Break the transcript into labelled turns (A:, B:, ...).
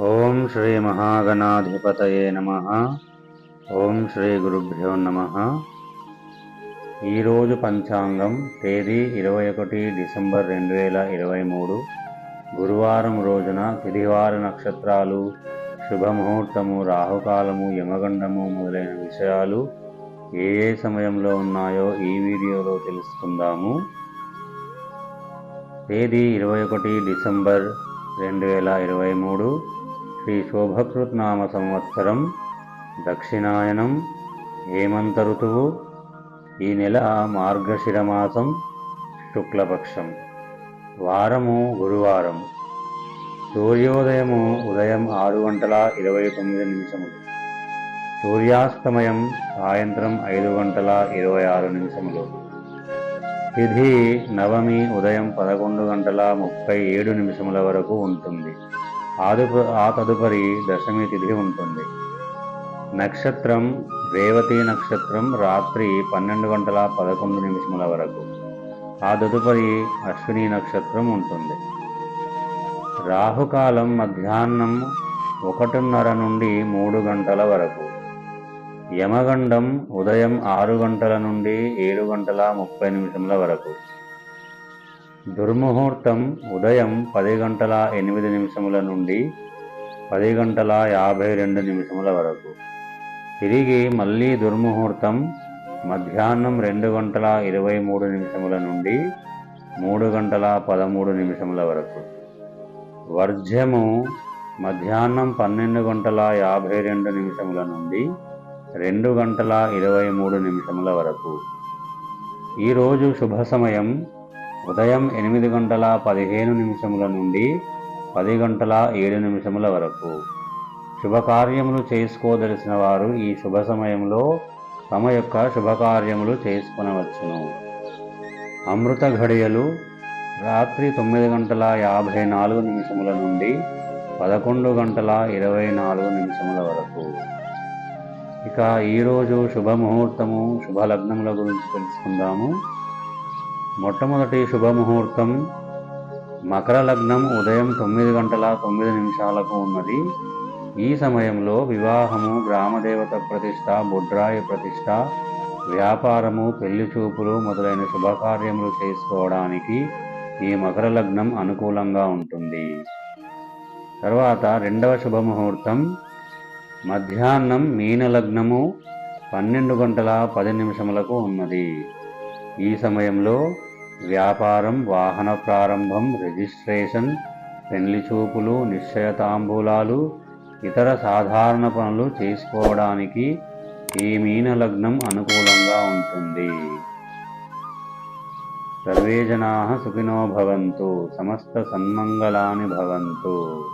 A: ఓం శ్రీ మహాగణాధిపతయే నమ. ఓం శ్రీ గురుభ్యో నమ. ఈరోజు పంచాంగం తేదీ ఇరవై ఒకటి డిసెంబర్ రెండు వేల ఇరవై మూడు. గురువారం రోజున తిదివార నక్షత్రాలు శుభముహూర్తము రాహుకాలము యమగండము మొదలైన విషయాలు ఏ ఏ సమయంలో ఉన్నాయో ఈ వీడియోలో తెలుసుకుందాము. తేదీ ఇరవై ఒకటి డిసెంబర్ రెండు వేల ఇరవై మూడు. శ్రీ శోభకృత్ నామ సంవత్సరం దక్షిణాయనం హేమంత ఋతువు ఈ నెల మార్గశిరమాసం శుక్లపక్షం. వారము గురువారం. సూర్యోదయము ఉదయం ఆరు గంటల ఇరవై తొమ్మిది నిమిషములు. సూర్యాస్తమయం సాయంత్రం ఐదు గంటల ఇరవై ఆరు నిమిషములు. తిథి నవమి ఉదయం పదకొండు గంటల ముప్పై ఏడు నిమిషముల వరకు ఉంటుంది. ఆదుపు ఆ తదుపరి దశమి తిథి ఉంటుంది. నక్షత్రం రేవతి నక్షత్రం రాత్రి పన్నెండు గంటల పదకొండు నిమిషముల వరకు. ఆ తదుపరి అశ్విని నక్షత్రం ఉంటుంది. రాహుకాలం మధ్యాహ్నం ఒకటిన్నర నుండి మూడు గంటల వరకు. యమగండం ఉదయం ఆరు గంటల నుండి ఏడు గంటల ముప్పై నిమిషముల వరకు. దుర్ముహూర్తం ఉదయం పది గంటల ఎనిమిది నిమిషముల నుండి పది గంటల యాభై రెండు నిమిషముల వరకు. తిరిగి మళ్ళీ దుర్ముహూర్తం మధ్యాహ్నం రెండు గంటల ఇరవై మూడు నిమిషముల నుండి మూడు గంటల పదమూడు నిమిషముల వరకు. వర్జ్యము మధ్యాహ్నం పన్నెండు గంటల యాభై రెండు నిమిషముల నుండి రెండు గంటల ఇరవై మూడు నిమిషముల వరకు. ఈరోజు శుభ సమయం ఉదయం ఎనిమిది గంటల పదిహేను నిమిషముల నుండి పది గంటల ఏడు నిమిషముల వరకు. శుభకార్యములు చేసుకోదలిసిన వారు ఈ శుభ సమయంలో తమ యొక్క శుభకార్యములు చేసుకునవచ్చును. అమృత ఘడియలు రాత్రి తొమ్మిది గంటల యాభై నాలుగు నిమిషముల నుండి పదకొండు గంటల ఇరవై నాలుగు నిమిషముల వరకు. ఇక ఈరోజు శుభముహూర్తము శుభలగ్నముల గురించి తెలుసుకుందాము. మొట్టమొదటి శుభముహూర్తం మకర లగ్నం ఉదయం తొమ్మిది గంటల తొమ్మిది నిమిషాలకు ఉన్నది. ఈ సమయంలో వివాహము గ్రామదేవత ప్రతిష్ట బుడ్రాయి ప్రతిష్ట వ్యాపారము పెళ్ళి చూపులు మొదలైన శుభకార్యములు చేసుకోవడానికి ఈ మకర లగ్నం అనుకూలంగా ఉంటుంది. తర్వాత రెండవ శుభముహూర్తం మధ్యాహ్నం మీన లగ్నము పన్నెండు గంటల పది నిమిషములకు ఉన్నది. ఈ సమయంలో వ్యాపారం వాహన ప్రారంభం రిజిస్ట్రేషన్ పెళ్ళి చూపులు నిశ్చయతాంబూలాలు ఇతర సాధారణ పనులు చేసుకోవడానికి ఈ మీన లగ్నం అనుకూలంగా ఉంటుంది. సర్వే జనా సుఖినో భవంతు సమస్త సన్మంగళాని భవంతు.